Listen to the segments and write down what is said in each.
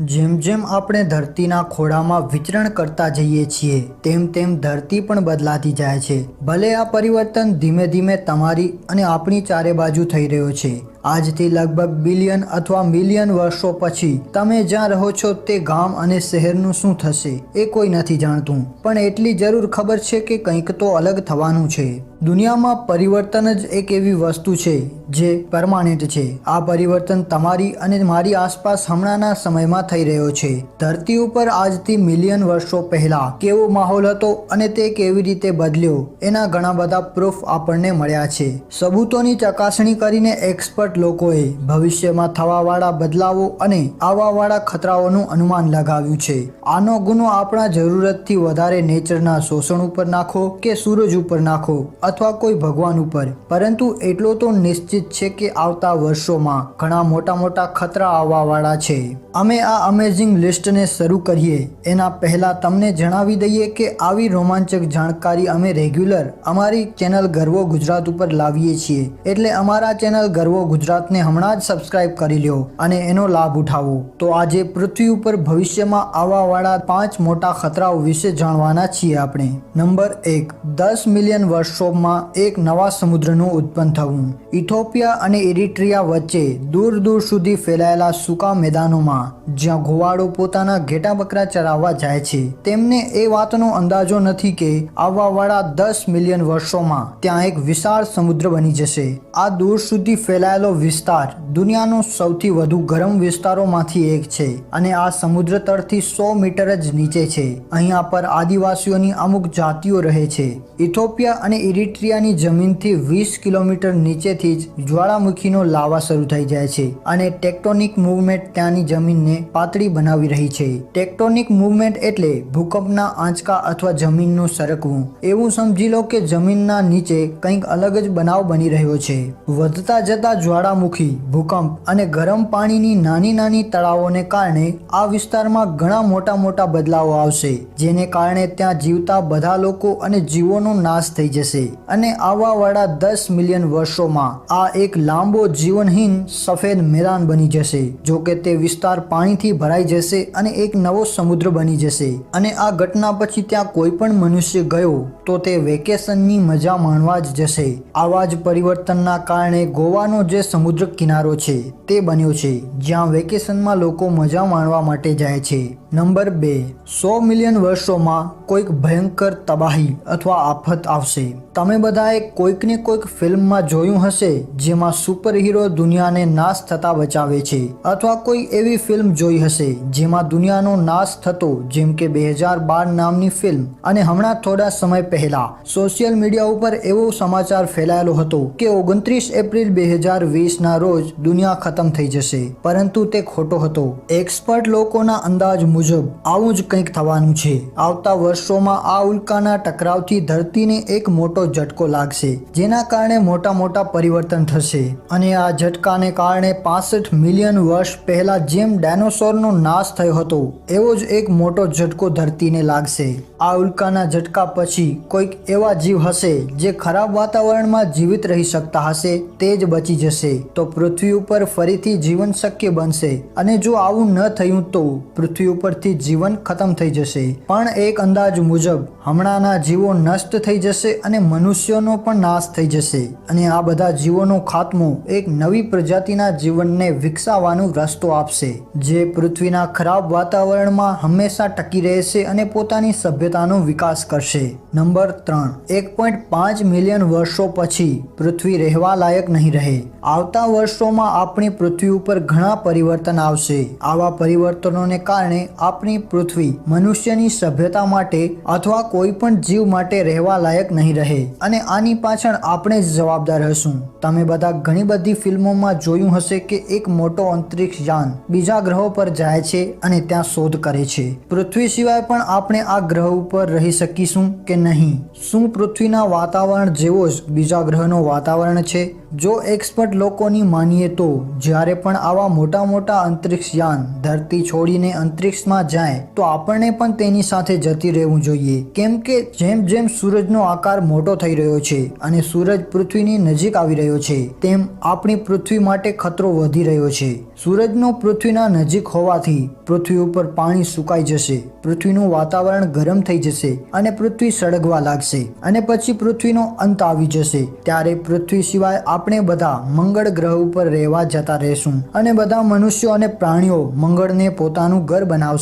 જેમ જેમ આપણે ધરતીના ખોળામાં વિચરણ કરતા જઈએ છીએ, તેમ તેમ ધરતી પણ બદલાતી જાય છે. ભલે આ પરિવર્તન ધીમે ધીમે તમારી અને આપણી ચારે બાજુ થઈ રહ્યો છે. આજથી લગભગ બિલિયન અથવા મિલિયન વર્ષો પછી તમે જ્યાં રહો છો તે ગામ અને શહેરનું શું થશે એ કોઈ નથી જાણતું. પણ એટલી જરૂર ખબર છે કે કંઈક તો અલગ થવાનું છે. દુનિયામાં પરિવર્તન જ એક એવી વસ્તુ છે જે પરમાનન્ટ છે. આ પરિવર્તન તમારી અને મારી આસપાસ હમણાંના સમયમાં થઈ રહ્યો છે. ધરતી ઉપર આજથી મિલિયન વર્ષો પહેલા કેવો માહોલ હતો અને તે કેવી રીતે બદલ્યો, એના ઘણા બધા પ્રૂફ આપણને મળ્યા છે. સબૂતોની ચકાસણી કરીને એક્સપર્ટ લોકોએ ભવિષ્યમાં થવાવાળા બદલાવો અને આવવાવાળા ખતરાઓનું અનુમાન લગાવ્યું છે. આનો ગુનો આપણા જરૂરતથી વધારે નેચરના શોષણ ઉપર નાખો કે સૂરજ ઉપર નાખો અથવા કોઈ ભગવાન ઉપર. પરંતુ એટલો તો નિશ્ચિત છે કે આવતા વર્ષોમાં ઘણા મોટા મોટા ખતરા આવવાવાળા છે. અમે આ અમેઝિંગ લિસ્ટને શરૂ કરીએ. એના પહેલા તમને જણાવી દઈએ કે આવી રોમાંચક જાણકારી અમે રેગ્યુલર અમારી ચેનલ ગર્વો ગુજરાત ઉપર લાવીએ છીએ. એટલે અમારા ચેનલ ગર્વો ગુજરાતને હમણાં જ સબસ્ક્રાઇબ કરી લ્યો અને એનો લાભ ઉઠાવો. તો આજે પૃથ્વી ઉપર ભવિષ્યમાં આવવાવાળા પાંચ મોટા ખતરાઓ વિશે જાણવાના છીએ આપણે. નંબર એક, દસ મિલિયન વર્ષોમાં એક નવા સમુદ્રનું ઉત્પન્ન થવું. ઇથોપિયા અને ઇરિટ્રિયા વચ્ચે દૂર દૂર સુધી ફેલાયેલા સૂકા મેદાનોમાં, જ્યાં ઘોવાળો પોતાના ઘેટા બકરા ચરાવવા જાય છે. તેમને એ વાતનો અંદાજો નથી કે આવવાવાળા દસ મિલિયન વર્ષોમાં ત્યાં એક વિશાળ સમુદ્ર બની જશે. આ દૂર સુધી ફેલાયેલો વિસ્તાર દુનિયાનો સૌથી વધુ ગરમ વિસ્તારોમાંથી એક છે અને આ સમુદ્ર તળથી સો મીટર જ નીચે છે. અહીંયા પર આદિવાસીઓની અમુક જાતિઓ રહે છે. ઇથોપિયા અને ઇરિટ્રિયાની જમીનથી વીસ કિલોમીટર નીચેથી જ જ્વાળામુખીનો લાવા શરૂ થઈ જાય છે અને ટેક્ટોનિક મૂવમેન્ટ ત્યાંની જમીનને પાતળી બનાવી રહી છે. ટેક્ટોનિક મૂવમેન્ટ એટલે ભૂકંપના આંચકા અથવા જમીનનું સરકવું. એવું સમજી લો કે જમીનના નીચે કંઈક અલગ જ બનાવ બની રહ્યો છે. વધતા જતા જ્વાળામુખી, ભૂકંપ અને ગરમ પાણીની નાની નાની તળાવોને કારણે આ વિસ્તારમાં ઘણા મોટા મોટા બદલાવો આવશે, જેને કારણે ત્યાં જીવતા બધા લોકો અને જીવોનો નાશ થઈ જશે. અને આવવાવાળા દસ મિલિયન વર્ષોમાં આ એક લાંબો જીવનહીન સફેદ મેદાન બની જશે, જો કે તે વિસ્તાર પાણીથી ભરાઈ જશે અને એક નવો સમુદ્ર બની જશે. અને આ ઘટના પછી ત્યાં કોઈ પણ મનુષ્ય ગયો તો તે વેકેશનની મજા માણવા જ જશે. આવા જ પરિવર્તનના કારણે ગોવાનો જે સમુદ્ર કિનારો છે તે બન્યો છે, જ્યાં વેકેશનમાં લોકો મજા માણવા માટે જાય છે. નંબર બે, સો મિલિયન વર્ષોમાં કોઈક ભયંકર તબાહી અથવા આફત આવશે. તમે બધાએ કોઈકને કોઈક ફિલ્મમાં જોયું હશે જેમાં સુપર હીરો દુનિયાને નાશ થતા બચાવે છે અથવા કોઈ એવી ફિલ્મ જોઈ હશે જેમાં દુનિયાનો નાશ થતો, જેમ કે બે હજાર બાર નામની ફિલ્મ અને હમણાં થોડા સમય પહેલા સોશિયલ મીડિયા ઉપર એવો સમાચાર ફેલાયેલો હતો કે ઓગણત્રીસ એપ્રિલ બે હજાર વીસના રોજ દુનિયા ખતમ થઈ જશે. પરંતુ તે ખોટો હતો. એક્સપર્ટ લોકોના અંદાજ મુજબ આવું જ કંઈક થવાનું છે. આવતા વર્ષોમાં આ ઉલ્કાના ટકરાવથી ધરતીને એક મોટો ઝટકો લાગશે, જેના કારણે મોટા મોટા પરિવર્તન થશે. અને આ ઝટકાને કારણે પાસઠ મિલિયન વર્ષ પહેલા જેમ ડાયનોસોરનો નાશ થયો હતો, એવો જ એક મોટો ઝટકો ધરતીને લાગશે. આ ઉલ્કાના ઝટકા પછી કોઈક એવા જીવ હશે, જે ખરાબ વાતાવરણમાં જીવિત રહી શકતા હશે, તે જ બચી જશે. તો પૃથ્વી ઉપર ફરીથી જીવન શક્ય બનશે. અને જો આવું ન થયું તો પૃથ્વી ઉપરથી જીવન ખતમ થઈ જશે. પણ એક અંદાજ મુજબ, હમણાંના જીવો નષ્ટ થઈ જશે અને મનુષ્યોનો પણ નાશ થઈ જશે. અને આ બધા જીવોનો ખાત્મો એક નવી પ્રજાતિના જીવનને વિકસાવવાનો રસ્તો આપશે, જે પૃથ્વીના ખરાબ વાતાવરણમાં હંમેશા ટકી રહેશે અને પોતાની સભ્યતાનો વિકાસ કરશે. નંબર ત્રણ, એક પોઈન્ટ પાંચ મિલિયન વર્ષો પછી પૃથ્વી રહેવા લાયક નહીં રહે. આવતા વર્ષોમાં આપણી પૃથ્વી ઉપર ઘણા પરિવર્તન આવશે. આવા પરિવર્તનોને કારણે આપણી પૃથ્વી મનુષ્યની સભ્યતા માટે અથવા કોઈ પણ જીવ માટે રહેવા લાયક નહીં રહે. અને આની પાછળ આપણે જ જવાબદાર હશું. તમે બધા ઘણી બધી ફિલ્મોમાં જોયું હશે કે એક મોટો અંતરિક્ષ યાન બીજા ગ્રહો પર જાય છે અને ત્યાં શોધ કરે છે. પૃથ્વી સિવાય પણ આપણે આ ગ્રહ ઉપર રહી શકીશું કે નહીં? શું પૃથ્વીના વાતાવરણ જેવો જ બીજા ગ્રહનો વાતાવરણ છે? જો એક્સપર્ટ લોકોની માનીએ તો જ્યારે પણ આવા મોટા મોટા અંતરિક્ષ યાન ધરતી છોડીને અંતરિક્ષમાં સ્પેસમાં જાય, તો આપણને પણ તેની સાથે જતી રહેવું જોઈએ. કેમ કે જેમ જેમ સૂરજનો આકાર મોટો થઈ રહ્યો છે અને સૂરજ પૃથ્વીની નજીક આવી રહ્યો છે, તેમ આપણી પૃથ્વી માટે ખતરો વધી રહ્યો છે. સૂરજનો પૃથ્વીના નજીક હોવાથી પૃથ્વી ઉપર પાણી સુકાઈ જશે, પૃથ્વીનું વાતાવરણ ગરમ થઈ જશે અને પૃથ્વી સળગવા લાગશે અને પછી પૃથ્વીનો અંત આવી જશે. ત્યારે પૃથ્વી સિવાય આપણે બધા મંગળ ગ્રહ ઉપર રહેવા જતા રહેશું અને બધા મનુષ્યો અને પ્રાણીઓ મંગળને પોતાનું ઘર બનાવશે.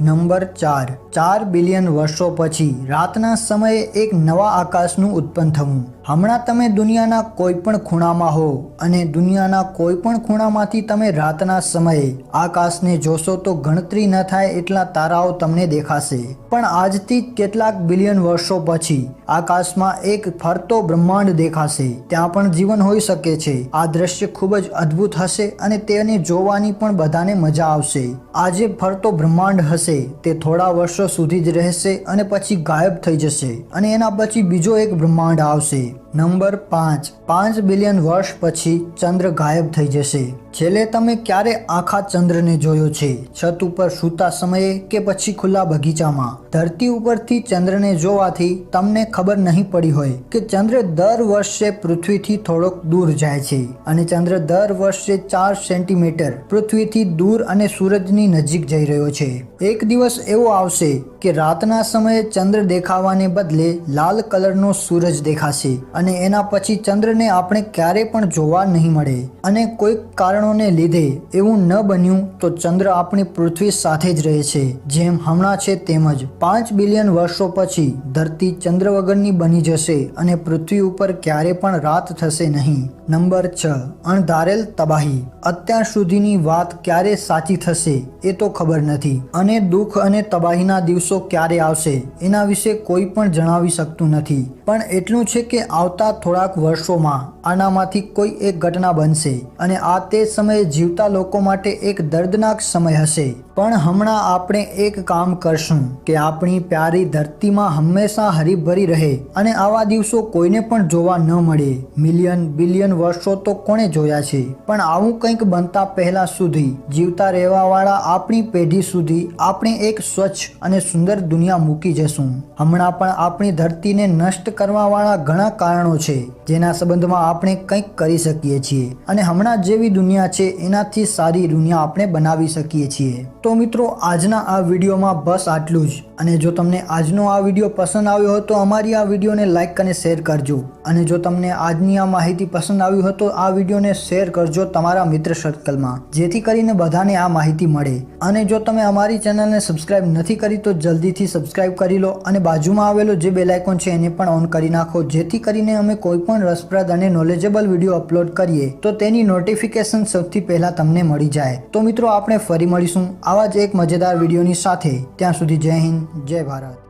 નંબર ચાર. ચાર બિલિયન વર્ષો પછી રાતના સમયે એક નવા આકાશનું ઉત્પન્ન થવું હમણાં તમે દુનિયાના કોઈ પણ ખૂણામાં હો અને દુનિયાના કોઈ પણ ખૂણામાંથી તમે રાતના સમયે આકાશને જોશો તો ગણતરી ન થાય એટલા તારાઓ તમને દેખાશે. પણ આજથી કેટલાક બિલિયન વર્ષો પછી આકાશમાં એક ફરતો બ્રહ્માંડ દેખાશે. ત્યાં પણ જીવન હોઈ શકે છે. આ દ્રશ્ય ખૂબ જ અદ્ભુત હશે અને તેને જોવાની પણ બધાને મજા આવશે. આજે ફરતો બ્રહ્માંડ હશે તે થોડા વર્ષો સુધી જ રહેશે અને પછી ગાયબ થઈ જશે અને એના પછી બીજો એક બ્રહ્માંડ આવશે. sleep. નંબર પાંચ. પાંચ બિલિયન વર્ષ પછી ચંદ્ર ગાયબ થઈ જશે. છેલ્લે તમે ક્યારે આખા ચંદ્રને જોયો છે? છત ઉપર સૂતા સમયે કે પછી ખુલ્લા બગીચામાં? ધરતી ઉપરથી ચંદ્રને જોવાથી તમને ખબર નહીં પડી હોય કે ચંદ્ર દર વર્ષે પૃથ્વીથી થોડોક દૂર જાય છે અને ચંદ્ર દર વર્ષે ચાર સેન્ટીમીટર પૃથ્વીથી દૂર અને સૂરજની નજીક જઈ રહ્યો છે. એક દિવસ એવો આવશે કે રાતના સમયે ચંદ્ર દેખાવાને બદલે લાલ કલરનો સૂરજ દેખાશે અને એના પછી ચંદ્રને આપણે ક્યારે પણ જોવા નહીં મળે અને કોઈક કારણોને લીધે એવું ન બન્યું તો ચંદ્ર આપણી પૃથ્વી સાથે જ રહે છે, જેમ હમણાં છે તેમજ પાંચ બિલિયન વર્ષો પછી ધરતી ચંદ્ર વગરની બની જશે અને પૃથ્વી ઉપર ક્યારે પણ રાત થશે નહીં. નંબર છ, અણધારેલ તબાહી. અત્યાર સુધીની વાત ક્યારે સાચી થશે એ તો ખબર નથી અને દુઃખ અને તબાહીના દિવસો ક્યારે આવશે એના વિશે કોઈ પણ જણાવી શકતું નથી. પણ એટલું છે કે આવતા થોડાક વર્ષોમાં આનામાંથી કોઈ એક ઘટના બનશે અને આ તે સમયે જીવતા લોકો માટે એક દર્દનાક સમય હશે. પણ હમણાં આપણે એક કામ કરશું કે આપણી પ્યારી ધરતીમાં હંમેશા હરીભરી રહે અને આવા દિવસો કોઈને પણ જોવા ન મળે. મિલિયન બિલિયન વર્ષો તો કોણે જોયા છે. પણ આવું કંઈક બનતા પહેલા સુધી, જીવતા રહેવાવાળા આપણી પેઢી સુધી આપણે એક સ્વચ્છ અને સુંદર દુનિયા મૂકી જશું. હમણાં પણ આપણી ધરતીને નષ્ટ કરવાવાળા ઘણા કારણો છે, જેના સંબંધમાં આપણે કંઈક કરી શકીએ છીએ. અને હમણાં જેવી દુનિયા છે, એનાથી સારી દુનિયા આપણે બનાવી શકીએ છીએ. તો મિત્રો, આજના આ વિડીયોમાં બસ આટલું જ. અને જો તમને આજનો આ વીડિયો પસંદ આવ્યો હોય તો અમારી આ વિડીયોને લાઇક અને શેર કરજો. અને જો તમને આજની આ માહિતી પસંદ આવી હોય તો આ વિડીયોને શેર કરજો તમારા મિત્ર સર્કલમાં, જેથી કરીને બધાને આ માહિતી મળે. અને જો તમે અમારી ચેનલને સબસ્ક્રાઇબ નથી કરી તો જલ્દીથી સબસ્ક્રાઇબ કરી લો અને બાજુમાં આવેલો જે બેલ આઇકોન છે એને પણ ઓન કરી નાખો, જેથી કરીને અમે કોઈ પણ રસપ્રદ અને નોલેજેબલ વીડિયો અપલોડ કરીએ, તો તેની નોટિફિકેશન સૌથી પહેલાં તમને મળી જાય. તો મિત્રો, આપણે ફરી મળીશું. આવા જ એક મજેદાર વિડીયોની સાથે ત્યાં સુધી જય હિન્દ જય ભારત.